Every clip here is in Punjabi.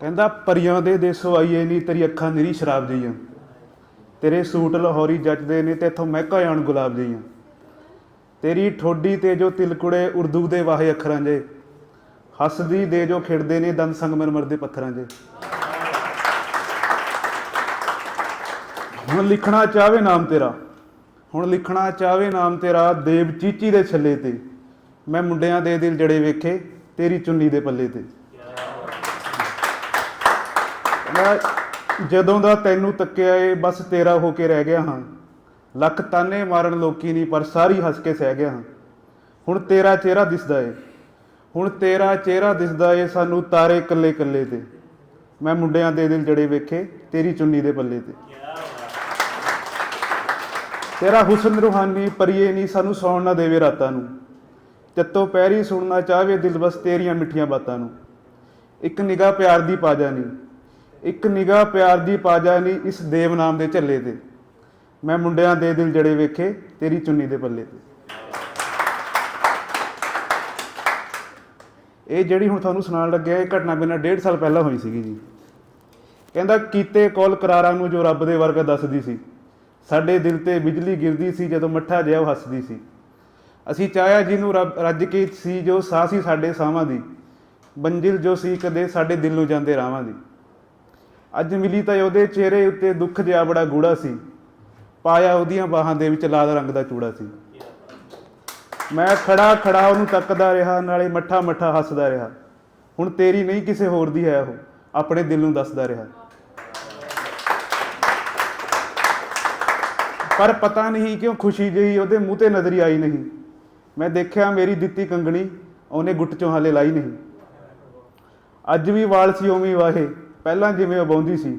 ਕਹਿੰਦਾ, ਪਰੀਆਂ ਦੇ ਦੇਸੋ ਆਈਏ ਨਹੀਂ ਤੇਰੀ ਅੱਖਾਂ ਨਿਰੀ ਸ਼ਰਾਬ ਜਈਆਂ ਤੇਰੇ ਸੂਟ ਲਾਹੌਰੀ ਜੱਜਦੇ ਨੇ ਤੇ ਇਥੋਂ ਮਹਿਕਾ ਜਾਣ ਗੁਲਾਬ ਜਈਆਂ ਤੇਰੀ ਠੋਡੀ ਤੇ ਜੋ ਤਿਲਕੁੜੇ ਉਰਦੂ ਦੇ ਵਾਹੇ ਅੱਖਰਾਂ ਜੇ, ਹੱਸਦੀ ਦੇ ਜੋ ਖਿੜਦੇ ਨੇ ਦੰਦ ਸੰਗਮਰਮਰ ਦੇ ਪੱਥਰਾਂ ਜੇ। ਹੁਣ ਲਿਖਣਾ ਚਾਹਵੇ ਨਾਮ ਤੇਰਾ, ਹੁਣ ਲਿਖਣਾ ਚਾਹਵੇ ਨਾਮ ਤੇਰਾ, ਦੇਵ ਚੀਚੀ ਦੇ ਛੱਲੇ ਤੇ, ਮੈਂ ਮੁੰਡਿਆਂ ਦੇ ਦਿਲ ਜੜੇ ਵੇਖੇ, ਤੇਰੀ ਚੁੰਨੀ ਦੇ ਪੱਲੇ ਤੇ। ਮੈਂ ਜਦੋਂ ਦਾ ਤੈਨੂੰ ਤੱਕਿਆ ਏ, ਬਸ ਤੇਰਾ ਹੋ ਕੇ ਰਹਿ ਗਿਆ ਹਾਂ। ਲੱਖ ਤਾਨੇ ਮਾਰਨ ਲੋਕੀ ਨਹੀਂ ਪਰ ਸਾਰੀ ਹੱਸ ਕੇ ਸਹਿ ਗਿਆ ਹਾਂ। ਹੁਣ ਤੇਰਾ ਚਿਹਰਾ ਦਿਸਦਾ ਏ। ਹੁਣ ਤੇਰਾ ਚਿਹਰਾ ਦਿਸਦਾ ਏ ਸਾਨੂੰ ਤਾਰੇ ਕੱਲੇ ਕੱਲੇ ਤੇ। ਮੈਂ ਮੁੰਡਿਆਂ ਦੇ ਦਿਲ ਜੜੇ ਵੇਖੇ, ਤੇਰੀ ਚੁੰਨੀ ਦੇ ਪੱਲੇ ਤੇ। ਤੇਰਾ ਹੁਸਨ ਰੂਹਾਨੀ ਪਰੀਏ ਨਹੀਂ ਸਾਨੂੰ ਸੌਣ ਨਾ ਦੇਵੇ ਰਾਤਾਂ ਨੂੰ। ਚੱਤੋ ਪੈਰੀ ਸੁਣਨਾ ਚਾਹਵੇ ਦਿਲ ਬਸ ਤੇਰੀਆਂ ਮਿੱਠੀਆਂ ਬਾਤਾਂ ਨੂੰ। ਇੱਕ ਨਿਗਾਹ ਪਿਆਰ ਦੀ ਪਾ ਜਾਣੀ ਇੱਕ ਨਿਗਾਹ ਪਿਆਰ ਦੀ ਪਾ ਜਾਣੀ ਇਸ ਦੇਵ ਨਾਮ ਦੇ ਝੱਲੇ ਤੇ। ਮੈਂ ਮੁੰਡਿਆਂ ਦੇ ਦਿਲ ਜੜੇ ਵੇਖੇ, ਤੇਰੀ ਚੁੰਨੀ ਦੇ ਪੱਲੇ ਤੇ। ਇਹ ਜਿਹੜੀ ਹੁਣ ਤੁਹਾਨੂੰ ਸੁਣਾਉਣ ਲੱਗਿਆ, ਇਹ ਘਟਨਾ ਬਿਨਾਂ ਡੇਢ ਸਾਲ ਪਹਿਲਾਂ ਹੋਈ ਸੀਗੀ ਜੀ। ਕਹਿੰਦਾ, ਕੀਤੇ ਕੋਲ ਕਰਾਰਾਂ ਨੂੰ ਜੋ ਰੱਬ ਦੇ ਵਰਗਾ ਦੱਸਦੀ ਸੀ। ਸਾਡੇ ਦਿਲ ਤੇ ਬਿਜਲੀ ਗਿਰਦੀ ਸੀ, ਜਦੋਂ ਮੱਠਾ ਜਿਹਾ ਉਹ ਹੱਸਦੀ ਸੀ। ਅਸੀਂ ਚਾਹਿਆ ਜਿਹਨੂੰ ਰੱਬ, ਰੱਜ ਕੇ ਸੀ ਜੋ ਸਾਹ ਸੀ ਸਾਡੇ ਸਾਹਾਂ ਦੀ। ਬੰਜਿਲ ਜੋ ਸੀ ਕਦੇ ਸਾਡੇ ਦਿਲ ਨੂੰ ਜਾਂਦੇ ਰਾਵਾਂ ਦੀ। ਅੱਜ ਮਿਲੀ ਤਾਂ ਉਹਦੇ ਚਿਹਰੇ ਉੱਤੇ ਦੁੱਖ ਜਿਹਾ ਬੜਾ ਗੂੜਾ ਸੀ। ਪਾਇਆ ਉਹਦੀਆਂ ਬਾਹਾਂ ਦੇ ਵਿੱਚ ਲਾਲ ਰੰਗ ਦਾ ਚੂੜਾ ਸੀ। ਮੈਂ ਖੜਾ ਖੜਾ ਉਹਨੂੰ ਤੱਕਦਾ ਰਿਹਾ, ਨਾਲੇ ਮੱਠਾ ਮੱਠਾ ਹੱਸਦਾ ਰਿਹਾ। ਹੁਣ ਤੇਰੀ ਨਹੀਂ ਕਿਸੇ ਹੋਰ ਦੀ ਹੈ ਉਹ, ਆਪਣੇ ਦਿਲ ਨੂੰ ਦੱਸਦਾ ਰਿਹਾ। ਪਰ ਪਤਾ ਨਹੀਂ ਕਿਉਂ ਖੁਸ਼ੀ ਜਿਹੀ ਉਹਦੇ ਮੂੰਹ ਤੇ ਨਜ਼ਰੀ ਆਈ ਨਹੀਂ। ਮੈਂ ਦੇਖਿਆ ਮੇਰੀ ਦਿੱਤੀ ਕੰਗਣੀ, ਉਹਨੇ ਗੁੱਟ ਚੋਂ ਹਾਲੇ ਲਾਈ ਨਹੀਂ। ਅੱਜ ਵੀ ਵਾਲ ਸੀ ਉਵੇਂ ਹੀ ਵਾਹੇ। ਪਹਿਲਾਂ ਜਿਵੇਂ ਉਹ ਪਾਉਂਦੀ ਸੀ,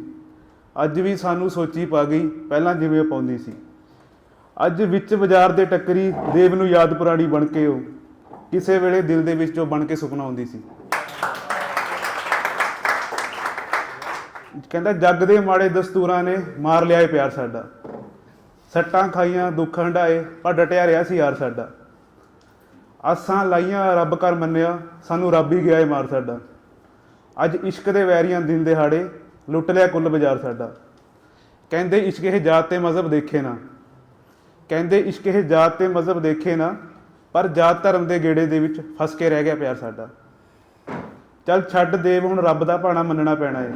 ਅੱਜ ਵੀ ਸਾਨੂੰ ਸੋਚੀ ਪਾ ਗਈ ਪਹਿਲਾਂ ਜਿਵੇਂ ਉਹ ਪਾਉਂਦੀ ਸੀ। ਅੱਜ ਵਿੱਚ ਬਾਜ਼ਾਰ ਦੇ ਟੱਕਰੀ ਦੇਵ ਨੂੰ ਯਾਦ ਪੁਰਾਣੀ ਬਣ ਕੇ ਉਹ ਕਿਸੇ ਵੇਲੇ ਦਿਲ ਦੇ ਵਿੱਚ ਉਹ ਬਣ ਕੇ ਸੁਪਨਾ ਆਉਂਦੀ ਸੀ। ਕਹਿੰਦਾ, ਜੱਗ ਦੇ ਮਾੜੇ ਦਸਤੂਰਾਂ ਨੇ ਮਾਰ ਲਿਆ ਏ ਪਿਆਰ ਸਾਡਾ। ਸੱਟਾਂ ਖਾਈਆਂ, ਦੁੱਖ ਹੰਡਾਏ ਪਰ ਡਟਿਆ ਰਿਹਾ ਸੀ ਯਾਰ ਸਾਡਾ। ਆਸਾਂ ਲਾਈਆਂ, ਰੱਬ ਕਰ ਮੰਨਿਆ, ਸਾਨੂੰ ਰੱਬ ਹੀ ਗਿਆ ਏ ਮਾਰ ਸਾਡਾ। ਅੱਜ ਇਸ਼ਕ ਦੇ ਵੈਰੀਆਂ ਦਿਨ ਦਿਹਾੜੇ ਲੁੱਟ ਲਿਆ ਕੁੱਲ ਬਾਜ਼ਾਰ ਸਾਡਾ। ਕਹਿੰਦੇ ਇਸ਼ਕ ਇਹ ਜਾਤ ਤੇ ਮਜ਼ਹਬ ਦੇਖੇ ਨਾ। ਕਹਿੰਦੇ ਇਸ਼ਕ ਇਹ ਜਾਤ ਤੇ ਮਜ਼ਹਬ ਦੇਖੇ ਨਾ, ਪਰ ਜਾਤ ਧਰਮ ਦੇ ਗੇੜੇ ਦੇ ਵਿੱਚ ਫਸ ਕੇ ਰਹਿ ਗਿਆ ਪਿਆਰ ਸਾਡਾ। ਚੱਲ ਛੱਡ ਦੇਵ ਹੁਣ ਰੱਬ ਦਾ ਭਾਣਾ ਮੰਨਣਾ ਪੈਣਾ ਏ।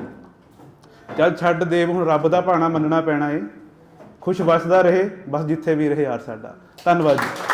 ਚੱਲ ਛੱਡ ਦੇਵ ਹੁਣ ਰੱਬ ਦਾ ਭਾਣਾ ਮੰਨਣਾ ਪੈਣਾ ਏ। ਖੁਸ਼ ਵਸਦਾ ਰਹੇ, ਬਸ ਜਿੱਥੇ ਵੀ ਰਹੇ ਯਾਰ ਸਾਡਾ। ਧੰਨਵਾਦ ਜੀ।